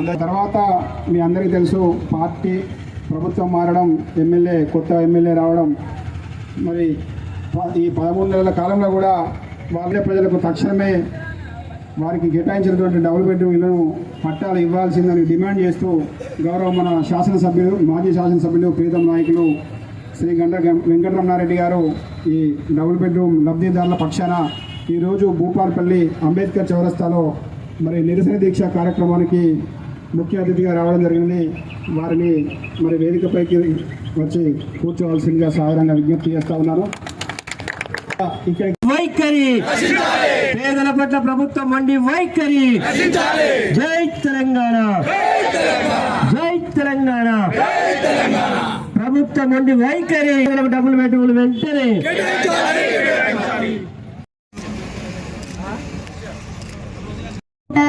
అందరి తర్వాత మీ అందరికీ తెలుసు పార్టీ ప్రభుత్వం మారడం ఎమ్మెల్యే కొత్త ఎమ్మెల్యే రావడం. మరి ఈ పదమూడు నెలల కాలంలో కూడా వాళ్ళే ప్రజలకు తక్షణమే వారికి కేటాయించినటువంటి డబుల్ బెడ్రూమ్ ఇళ్ళను పట్టాలు ఇవ్వాల్సిందని డిమాండ్ చేస్తూ గౌరవ మన శాసనసభ్యులు మాజీ శాసనసభ్యులు ప్రీతం నాయకులు శ్రీ గంట వెంకటరమణారెడ్డి గారు ఈ డబుల్ బెడ్రూమ్ లబ్ధిదారుల పక్షాన ఈరోజు భూపాల్పల్లి అంబేద్కర్ చౌరస్తాలో మరి నిరసన దీక్ష కార్యక్రమానికి ముఖ్య అతిథిగా రావడం జరిగింది. వారిని మరి వేదికపైకి వచ్చి కూర్చోవలసిందిగా సాధారణంగా విజ్ఞప్తి చేస్తా ఉన్నాను. ఇక్కడ వైఖరి! పేదల పట్ల ప్రభుత్వం మండి వైఖరి! జై తెలంగాణ! జై తెలంగాణ! ప్రభుత్వం మండి వైఖరి! డబ్బులు పెట్టుకుని వెంటనే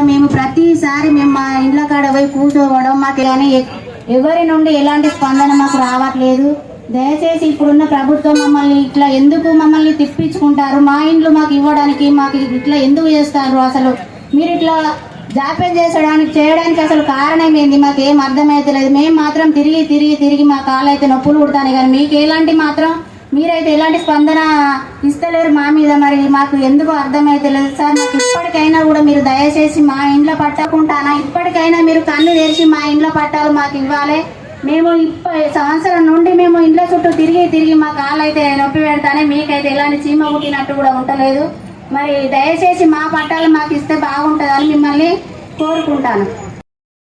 మేము ప్రతిసారి మేము మా ఇంట్లో కాడ పోయి కూర్చోవడం మాకు కానీ ఎ- ఎవరి నుండి ఎలాంటి స్పందన మాకు రావట్లేదు. దయచేసి ఇప్పుడున్న ప్రభుత్వం మమ్మల్ని ఇట్లా ఎందుకు మమ్మల్ని తిప్పించుకుంటారు? మా ఇండ్లు మాకు ఇవ్వడానికి మాకు ఇట్లా ఎందుకు చేస్తారు అసలు? మీరు ఇట్లా జాప్యం చేసడానికి చేయడానికి అసలు కారణం ఏంది? మాకు ఏం అర్థమైతలేదు. మేము మాత్రం తిరిగి తిరిగి తిరిగి మా కాళ్ళు అయితే నొప్పులు కుడతాను కానీ మీకు ఎలాంటి మాత్రం మీరైతే ఎలాంటి స్పందన ఇస్తలేరు మా మీద మరి మాకు ఎందుకు అర్థమైతలేదు సార్ మాకు ఇప్పటికైనా కూడా మీరు దయచేసి మా ఇంట్లో పట్టకుంటానా ఇప్పటికైనా మీరు కన్ను తెరిచి మా ఇంట్లో పట్టాలు మాకు ఇవ్వాలి. మేము ఇప్ప సంవత్సరం నుండి మేము ఇంట్లో చుట్టూ తిరిగి తిరిగి మా కాళ్ళు అయితే నొప్పి పెడతానే మీకైతే ఎలాంటి చీమ కుట్టినట్టు కూడా ఉండలేదు. మరి దయచేసి మా పట్టాలు మాకు ఇస్తే బాగుంటుందని మిమ్మల్ని కోరుకుంటాను.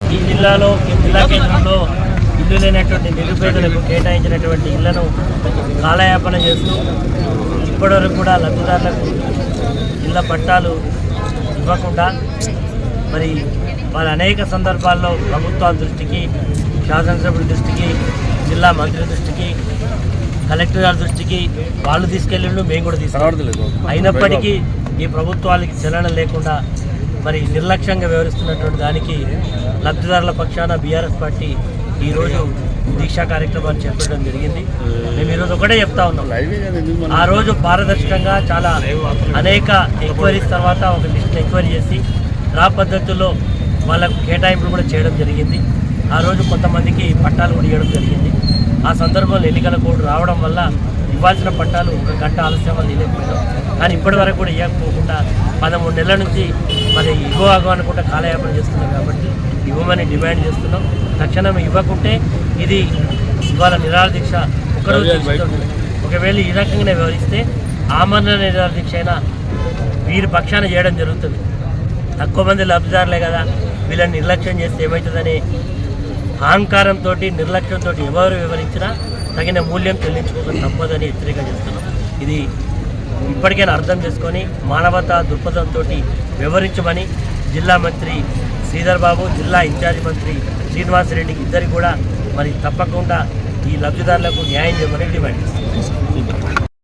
ఈ జిల్లాలో జిల్లా కేంద్రంలో ఇల్లు లేనటువంటి నిరుపేదలకు కేటాయించినటువంటి ఇళ్ళను కాలయాపన చేస్తూ ఇప్పటివరకు కూడా లబ్ధిదారులకు ఇళ్ళ పట్టాలు ఇవ్వకుండా మరి వారి అనేక సందర్భాల్లో ప్రభుత్వాల దృష్టికి శాసనసభ్యుల దృష్టికి జిల్లా మంత్రి దృష్టికి కలెక్టర్ గారి దృష్టికి వాళ్ళు తీసుకెళ్ళిండు మేము కూడా తీసుకెళ్ళి అయినప్పటికీ ఈ ప్రభుత్వాలకి చలన లేకుండా మరి నిర్లక్ష్యంగా వ్యవహరిస్తున్నటువంటి దానికి లబ్ధిదారుల పక్షాన బీఆర్ఎస్ పార్టీ ఈరోజు దీక్షా కార్యక్రమాన్ని చేపట్టడం జరిగింది. మేము ఈరోజు ఒకటే చెప్తా ఉన్నాం. ఆ రోజు పారదర్శకంగా చాలా అనేక ఎంక్వైరీస్ తర్వాత ఒక లిస్ట్ ఎంక్వైరీ చేసి రా పద్ధతుల్లో వాళ్ళకు కేటాయింపులు కూడా చేయడం జరిగింది. ఆ రోజు కొంతమందికి పట్టాలు కూడా ఇవ్వడం జరిగింది. ఆ సందర్భంలో ఎన్నికల కోడ్ రావడం వల్ల ఇవ్వాల్సిన పట్టాలు ఒక గంట ఆలస్యం వల్ల ఇవ్వలేకపోయాం కానీ ఇప్పటి వరకు కూడా ఇవ్వకపోకుండా పదమూడు నెలల నుంచి మరి ఇగో అగో అనుకుంటా కాలయాపన చేస్తున్నాం కాబట్టి ఇవ్వమని డిమాండ్ చేస్తున్నాం. తక్షణం ఇవ్వకుంటే ఇది ఇవాళ నిరాహార దీక్ష ఒకరోజు. ఒకవేళ ఈ రకంగానే వ్యవహరిస్తే ఆమరణ నిరాహార దీక్ష అయినా వీరి పక్షాన చేయడం జరుగుతుంది. తక్కువ మంది లబ్ధిదారులే కదా వీళ్ళని నిర్లక్ష్యం చేస్తే ఏమవుతుందని అహంకారంతో నిర్లక్ష్యంతో ఎవరు వివరించినా తగిన మూల్యం చెల్లించుకోక తప్పదని హెచ్చరిక చేస్తున్నాం. ఇది ఇప్పటికైనా అర్థం చేసుకొని మానవతా దృక్పథంతో వివరించమని జిల్లా మంత్రి శ్రీధర్ బాబు జిల్లా ఇన్ఛార్జి మంత్రి శ్రీనివాసరెడ్డికి ఇద్దరికి కూడా మరి తప్పకుండా ఈ లబ్ధిదారులకు న్యాయం చేయమని డిమాండ్ చేస్తాం